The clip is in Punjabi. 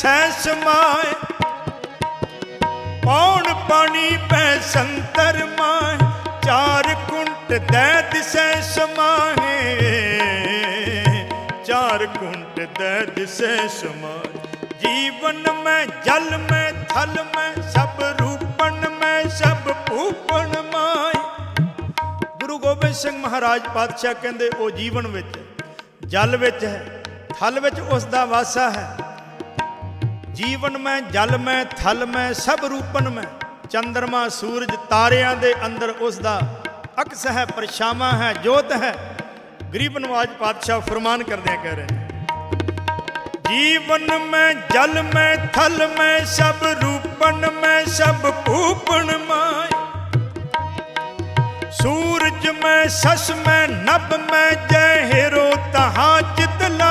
ਸਹਿ ਸਮਾਏ ਪੌਣ ਪਾਣੀ ਪੈ ਸੰਤਰ ਮਾਏ। ਚਾਰ ਕੁੰਟ ਦੈ ਦਿਸੈ ਸਮਾਏ ਚਾਰ ਕੁੰਟ ਦੈ ਦਿਸੈ ਸਮਾਏ ਜੀਵਨ ਮੈਂ, ਜਲ ਮੈਂ, ਥਲ ਮੈਂ, ਸਭ ਰੂਪਨ ਮੈਂ, ਸਭ ਭੂਪਨ ਮਾਏ। ਗੁਰੂ ਗੋਬਿੰਦ ਸਿੰਘ ਮਹਾਰਾਜ ਪਾਤਸ਼ਾਹ ਕਹਿੰਦੇ, ਉਹ ਜੀਵਨ ਵਿੱਚ ਜਲ ਵਿੱਚ ਹੈ, ਥਲ ਵਿੱਚ ਉਸ ਦਾ ਵਾਸਾ ਹੈ। ਜੀਵਨ ਮੈਂ, ਜਲ ਮੈਂ, ਥਲ ਮੈਂ, ਸਭ ਰੂਪਨ ਮੈਂ। ਚੰਦਰਮਾ, ਸੂਰਜ, ਤਾਰਿਆਂ ਦੇ ਅੰਦਰ ਉਸ ਦਾ ਅਕਸ ਹੈ, ਪਰਛਾਵਾਂ ਹੈ, ਜੋਤ ਹੈ। ਗਰੀਬ ਨਵਾਜ ਪਾਤਸ਼ਾਹ ਫਰਮਾਨ ਕਰਦਿਆਂ ਕਹਿ ਰਹੇ ਜੀਵਨ ਮੈਂ, ਜਲ ਮੈਂ, ਥਲ ਮੈਂ, ਸਭ ਰੂਪਨ ਮੈਂ, ਸਭ ਭੂਪਨ ਮਾਏ ਸੂਰਜ ਮੈਂ, ਸਸ ਮੈਂ, ਨਭ ਮੈਂ, ਜੈ ਹੀਰੋ ਤਹਾ ਚਿਤਲਾ